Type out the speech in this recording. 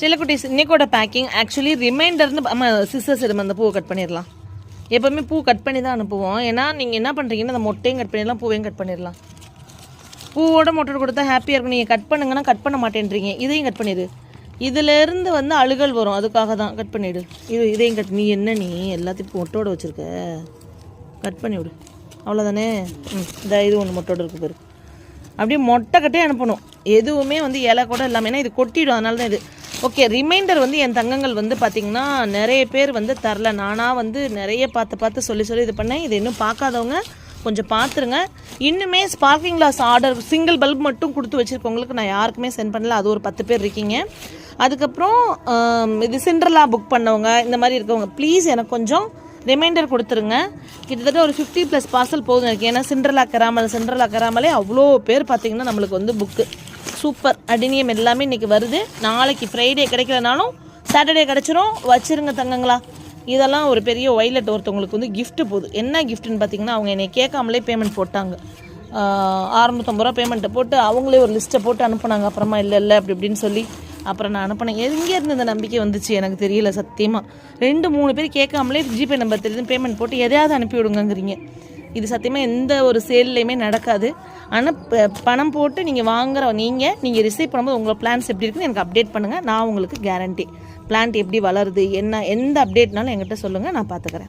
சில செல்லக்குட்டீஸ் இன்னைக்கோட packing actually ரிமைண்டர்னு நம்ம sisters எடுத்து அந்த பூவை கட் பண்ணிடலாம். எப்போவுமே பூ கட் பண்ணி தான் அனுப்புவோம். ஏன்னா நீங்கள் என்ன பண்ணுறீங்கன்னா அந்த மொட்டையும் கட் பண்ணிடலாம் பூவையும் கட் பண்ணிடலாம். பூவோட மொட்டை கொடுத்தா ஹாப்பியாக இருக்கும். நீங்கள் கட் பண்ணுங்கன்னா கட் பண்ண மாட்டேன்றீங்க. இதையும் கட் பண்ணிடு. இதிலேருந்து வந்து அழுகல் வரும். அதுக்காக தான் கட் பண்ணிவிடு இது இதையும் கட் நீ என்ன நீ? எல்லாத்தையும் மொட்டோட வச்சுருக்க. கட் பண்ணிவிடு. அவ்வளோதானே ம் இந்த இது ஒன்று மொட்டோட இருக்கு பேர். அப்படியே மொட்டை கட்டே அனுப்பணும். எதுவுமே வந்து இலை கூட இல்லாமல் ஏன்னா இது கொட்டிடும். அதனால தான் இது ஓகே ரிமைண்டர் வந்து என் தங்கங்கள் வந்து பார்த்திங்கன்னா நிறைய பேர் வந்து தரல. நானாக வந்து நிறைய பார்த்து பார்த்து சொல்லி சொல்லி இது பண்ணேன். இது இன்னும் பார்க்காதவங்க கொஞ்சம் பார்த்துருங்க. இன்னுமே sparking glass order single bulb மட்டும் கொடுத்து வச்சுருக்கவங்களுக்கு நான் யாருக்குமே சென்ட் பண்ணல. அது ஒரு பத்து பேர் இருக்கீங்க. அதுக்கப்புறம் இது சிண்ட்ரலா புக் பண்ணவங்க இந்த மாதிரி இருக்கவங்க ப்ளீஸ் எனக்கு கொஞ்சம் ரிமைண்டர் கொடுத்துருங்க. கிட்டத்தட்ட ஒரு ஃபிஃப்டி ப்ளஸ் பார்சல் போதும் எனக்கு. ஏன்னா சிண்ட்ரலா கராமல் சிண்ட்ரலா கராமலே அவ்வளோ பேர் பார்த்திங்கன்னா நம்மளுக்கு வந்து புக்கு சூப்பர் அடினியம் எல்லாமே இன்றைக்கி வருது. நாளைக்கு ஃப்ரைடே கிடைக்கலனாலும் சாட்டர்டே கிடச்சிரும். வச்சிருங்க தங்கங்களா. இதெல்லாம் ஒரு பெரிய ஒய்லெட் ஒருத்தவங்களுக்கு வந்து கிஃப்ட்டு போகுது என்ன கிஃப்ட்டுன்னு பார்த்தீங்கன்னா அவங்க என்னை கேட்காமலே பேமெண்ட் போட்டாங்க. அறநூற்றம்பது ரூபா பேமெண்ட்டை போட்டு அவங்களே ஒரு லிஸ்ட்டை போட்டு அனுப்புனாங்க. அப்புறமா இல்லை இல்லை அப்படி இப்படின்னு சொல்லி அப்புறம் நான் அனுப்பினேன். எங்கே இருந்து இந்த நம்பிக்கை வந்துச்சு? எனக்கு தெரியல சத்தியமாக ரெண்டு மூணு பேர் கேட்காமலே ஜிபே நம்பர் தெரியுது பேமெண்ட் போட்டு எதையாவது அனுப்பி விடுங்கங்கிறீங்க இது சத்தியமாக எந்த ஒரு சேல்லையுமே நடக்காது. ஆனால் பணம் போட்டு நீங்கள் வாங்குற நீங்கள் நீங்கள் ரிசீவ் பண்ணும்போது உங்கள் பிளான்ஸ் எப்படி இருக்குன்னு எனக்கு அப்டேட் பண்ணுங்கள் நான் உங்களுக்கு கேரண்டி பிளான்ட் எப்படி வளருது என்ன எந்த அப்டேட்னாலும் என்கிட்ட சொல்லுங்கள் நான் பார்த்துக்கிறேன்